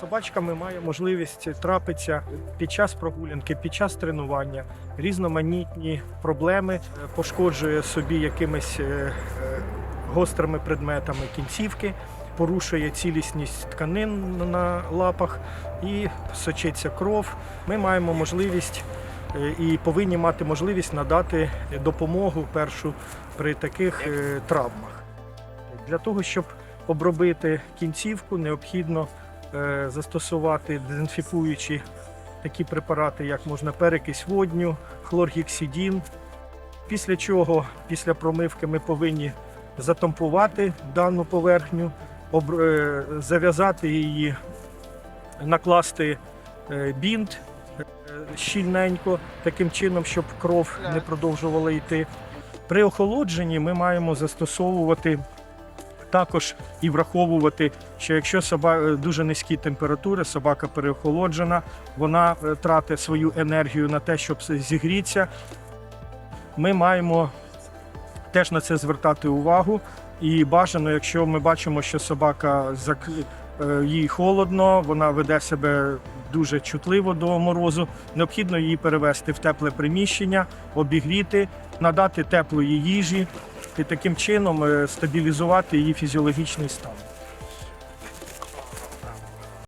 Собачками має можливість трапитися під час прогулянки, під час тренування, різноманітні проблеми, е, пошкоджує собі якимись е, е, гострими предметами кінцівки, порушує цілісність тканин на лапах і сочиться кров. Ми маємо можливість і повинні мати можливість надати допомогу першу при таких травмах. Для того, щоб обробити кінцівку, необхідно застосувати дезінфікуючі такі препарати, як можна перекись водню, хлоргексидін. Після чого, після промивки, ми повинні затампувати дану поверхню, е, зав'язати її, накласти е, бінт е, щільненько, таким чином, щоб кров не продовжувала йти. При охолодженні ми маємо застосовувати також і враховувати, що якщо собака дуже низькі температури, собака переохолоджена, вона е, тратить свою енергію на те, щоб зігрітися. Ми маємо теж на це звертати увагу. І бажано, якщо ми бачимо, що собака зак- е, їй холодно, вона веде себе дуже чутливо до морозу, необхідно її перевести в тепле приміщення, обігріти, надати теплої їжі і таким чином е, стабілізувати її фізіологічний стан.